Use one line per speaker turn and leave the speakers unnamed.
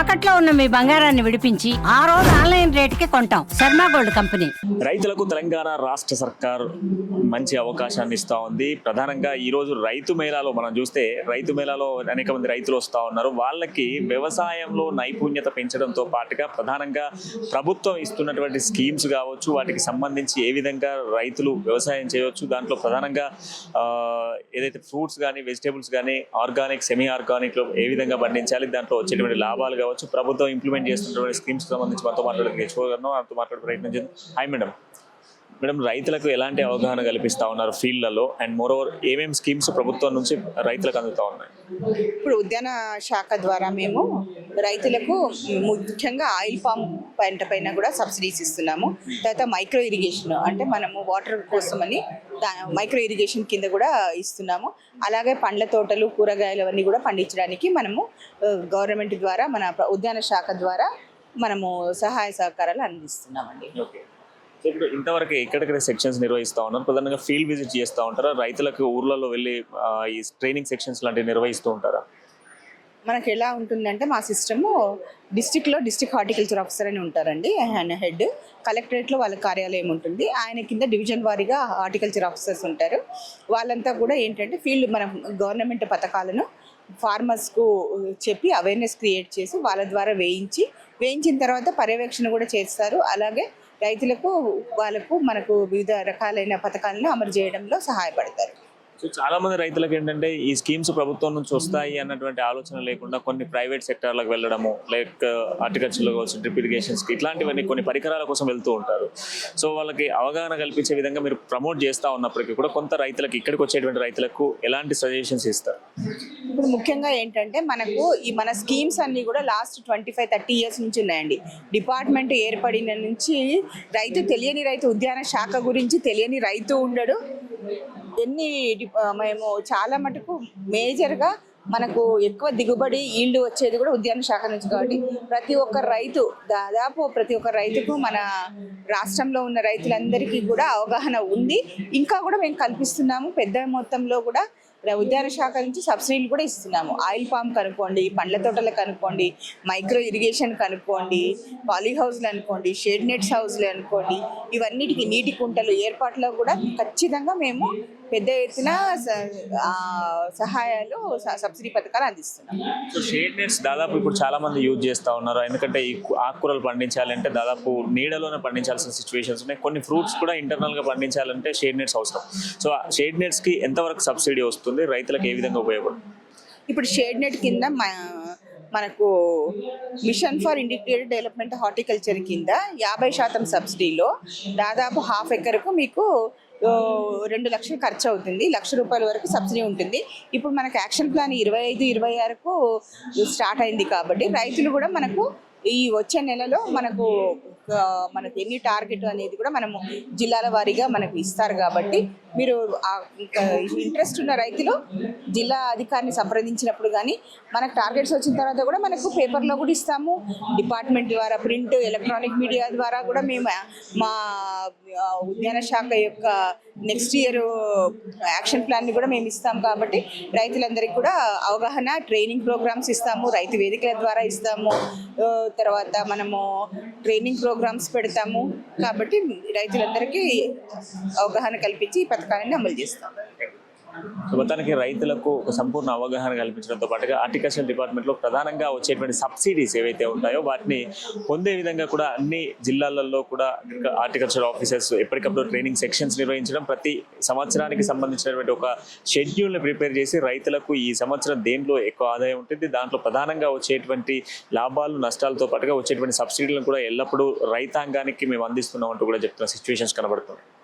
తాకట్లో ఉన్న మీ బంగారాన్ని విడిపించి ఆ రోజు ఆన్లైన్ రేటుకి కొంటాం. Sharma gold company.
రైతులకు తెలంగాణ రాష్ట్ర సర్కార్ మంచి అవకాశాన్ని ఇస్తా ఉంది. ప్రధానంగా ఈ రోజు రైతు మేళాలో మనం చూస్తే రైతు మేళాలో అనేక మంది రైతులు వస్తూ ఉన్నారు. వాళ్ళకి వ్యవసాయంలో నైపుణ్యత పెంచడంతో పాటుగా ప్రధానంగా ప్రభుత్వం ఇస్తున్నటువంటి స్కీమ్స్ కావచ్చు వాటికి సంబంధించి ఏ విధంగా రైతులు వ్యవసాయం చేయవచ్చు దాంట్లో ప్రధానంగా ఏదైతే ఫ్రూట్స్ కానీ వెజిటేబుల్స్ కానీ ఆర్గానిక్ సెమీ ఆర్గానిక్లో ఏ విధంగా పండించాలి దాంట్లో వచ్చేటువంటి లాభాలు కావచ్చు. ప్రభుత్వం ఇంప్లిమెంట్ చేస్తున్నటువంటి స్కీమ్స్ సంబంధించి మనతో మాట్లాడడానికి నేర్చుకోగలను. మనతో మాట్లాడే ప్రయత్నం చేద్దాం. హాయ్ మేడం మేడం రైతులకు ఎలాంటి అవగాహన కల్పిస్తా ఉన్నారు ఫీల్డ్లలో? అండ్ మోర్ ఓవర్ ఏమేమి స్కీమ్స్ ప్రభుత్వం నుంచి రైతులకు అందుతా ఉన్నాయి?
ఇప్పుడు ఉద్యాన శాఖ ద్వారా మేము రైతులకు ముఖ్యంగా ఆయిల్ పామ్ పంట పైన కూడా సబ్సిడీస్ ఇస్తున్నాము. తర్వాత మైక్రో ఇరిగేషన్ అంటే మనము వాటర్ కోసమని మైక్రో ఇరిగేషన్ కింద కూడా ఇస్తున్నాము. అలాగే పండ్ల తోటలు కూరగాయలు అవన్నీ కూడా పండించడానికి మనము గవర్నమెంట్ ద్వారా మన ఉద్యాన శాఖ ద్వారా మనము సహాయ సహకారాలు అందిస్తున్నామండి.
ఓకే. ఇప్పుడు ఇంతవరకు ఎక్కడెక్కడ సెక్షన్స్ నిర్వహిస్తూ ఉన్నారు ప్రధానంగా ఫీల్డ్ విజిట్ చేస్తూ ఉంటారా? రైతులకు ఊర్లలో వెళ్ళి ఈ ట్రైనింగ్ సెక్షన్స్ లాంటివి నిర్వహిస్తూ ఉంటారా?
మనకి ఎలా ఉంటుందంటే మా సిస్టము డిస్టిక్లో డిస్టిక్ హార్టికల్చర్ ఆఫీసర్ అని ఉంటారండి ఆయన హెడ్ కలెక్టరేట్లో వాళ్ళ కార్యాలయం ఉంటుంది. ఆయన కింద డివిజన్ వారీగా హార్టికల్చర్ ఆఫీసర్స్ ఉంటారు. వాళ్ళంతా కూడా ఏంటంటే ఫీల్డ్ మన గవర్నమెంట్ పథకాలను ఫార్మర్స్కు చెప్పి అవేర్నెస్ క్రియేట్ చేసి వాళ్ళ ద్వారా వేయించి వేయించిన తర్వాత పర్యవేక్షణ కూడా చేస్తారు. అలాగే రైతులకు వాళ్ళకు మనకు వివిధ రకాలైన పథకాలను అమలు చేయడంలో సహాయపడతారు.
సో చాలా మంది రైతులకు ఏంటంటే ఈ స్కీమ్స్ ప్రభుత్వం నుంచి వస్తాయి అన్నటువంటి ఆలోచన లేకుండా కొన్ని ప్రైవేట్ సెక్టార్లకు వెళ్ళడము లైక్ uh, హార్టికల్చర్లో కావచ్చు డ్రిప్ ఇరిగేషన్స్ ఇట్లాంటివన్నీ కొన్ని పరికరాల కోసం వెళ్తూ ఉంటారు. సో వాళ్ళకి అవగాహన కల్పించే విధంగా మీరు ప్రమోట్ చేస్తూ ఉన్నప్పటికీ కూడా కొంత రైతులకు ఇక్కడికి వచ్చేటువంటి రైతులకు ఎలాంటి సజెషన్స్ ఇస్తారు?
ఇప్పుడు ముఖ్యంగా ఏంటంటే మనకు ఈ మన స్కీమ్స్ అన్ని కూడా last twenty five thirty years నుంచి ఉన్నాయండి. డిపార్ట్మెంట్ ఏర్పడిన నుంచి రైతు తెలియని రైతు ఉద్యాన శాఖ గురించి తెలియని రైతు ఉండడు. ఎన్ని మేము చాలా మటుకు మేజర్గా మనకు ఎక్కువ దిగుబడి ఈల్డ్ వచ్చేది కూడా ఉద్యాన శాఖ నుంచి కాబట్టి ప్రతి ఒక్క రైతు దాదాపు ప్రతి ఒక్క రైతుకు మన రాష్ట్రంలో ఉన్న రైతులందరికీ కూడా అవగాహన ఉంది. ఇంకా కూడా మేము కల్పిస్తున్నాము పెద్ద మొత్తంలో కూడా ఉద్యాన శాఖ నుంచి సబ్సిడీలు కూడా ఇస్తున్నాము. ఆయిల్ పామ్ కనుక్కోండి పండ్ల తోటలు కనుక్కోండి మైక్రో ఇరిగేషన్ కనుక్కోండి పాలీ హౌస్లు అనుకోండి షేడ్ నెట్స్ హౌస్లు అనుకోండి ఇవన్నిటికీ నీటి కుంటలు ఏర్పాట్లో కూడా ఖచ్చితంగా మేము పెద్ద ఎత్తున సహాయాలు సబ్సిడీ పథకాలు అందిస్తున్నాము
సో షేడ్ నెట్స్ దాదాపు ఇప్పుడు చాలా మంది యూజ్ చేస్తూ ఉన్నారు. ఎందుకంటే ఈ ఆకుకూరలు పండించాలంటే దాదాపు నీడలోనే పండించాల్సిన సిచ్యువేషన్స్ ఉన్నాయి. కొన్ని ఫ్రూట్స్ కూడా internal గా పండించాలంటే షేడ్ నెట్స్ అవసరం. సో షేడ్ నెట్స్కి ఎంతవరకు సబ్సిడీ వస్తుంది? రైతులకు ఏ విధంగా ఉపయోగపడుతుంది
ఇప్పుడు షేడ్ నెట్ కింద మనకు mission for integrated development horticulture కింద యాభై శాతం సబ్సిడీలో దాదాపు హాఫ్ ఎకర్కు మీకు రెండు లక్షలు ఖర్చు అవుతుంది లక్ష రూపాయల వరకు సబ్సిడీ ఉంటుంది. ఇప్పుడు మనకు యాక్షన్ ప్లాన్ ఇరవై ఐదు ఇరవై ఆరుకు స్టార్ట్ అయింది కాబట్టి రైతులు కూడా మనకు ఈ వచ్చే నెలలో మనకు మనకు ఎన్ని టార్గెట్ అనేది కూడా మనము జిల్లాల వారీగా మనకు ఇస్తారు కాబట్టి మీరు ఇంట్రెస్ట్ ఉన్న రైతులు జిల్లా అధికారిని సంప్రదించినప్పుడు కానీ మనకు టార్గెట్స్ వచ్చిన తర్వాత కూడా మనకు పేపర్లో కూడా ఇస్తాము. డిపార్ట్మెంట్ ద్వారా ప్రింట్ ఎలక్ట్రానిక్ మీడియా ద్వారా కూడా మేము మా ఉద్యాన శాఖ యొక్క నెక్స్ట్ ఇయర్ యాక్షన్ ప్లాన్ని కూడా మేము ఇస్తాం కాబట్టి రైతులందరికీ కూడా అవగాహన ట్రైనింగ్ ప్రోగ్రామ్స్ ఇస్తాము. రైతు వేదికల ద్వారా ఇస్తాము. తర్వాత మనము ట్రైనింగ్ ప్రోగ్రామ్స్ పెడతాము. కాబట్టి రైతులందరికీ అవగాహన కల్పించి పథకాలన్నీ అమలు చేస్తాం.
మొత్తానికి రైతులకు ఒక సంపూర్ణ అవగాహన కల్పించడంతో పాటుగా హార్టికల్చర్ డిపార్ట్మెంట్లో ప్రధానంగా వచ్చేటువంటి సబ్సిడీస్ ఏవైతే ఉంటాయో వాటిని పొందే విధంగా కూడా అన్ని జిల్లాలలో కూడా హార్టికల్చర్ ఆఫీసర్స్ ఎప్పటికప్పుడు ట్రైనింగ్ సెక్షన్స్ నిర్వహించడం ప్రతి సంవత్సరానికి సంబంధించినటువంటి ఒక షెడ్యూల్ని ప్రిపేర్ చేసి రైతులకు ఈ సంవత్సరం దేంట్లో ఎక్కువ ఆదాయం ఉంటుంది దాంట్లో ప్రధానంగా వచ్చేటువంటి లాభాలు నష్టాలతో పాటుగా వచ్చేటువంటి సబ్సిడీలను కూడా ఎల్లప్పుడూ రైతాంగానికి మేము అందిస్తున్నాం అంటూ కూడా చెప్తున్న సిచ్యువేషన్స్ కనబడుతున్నాయి.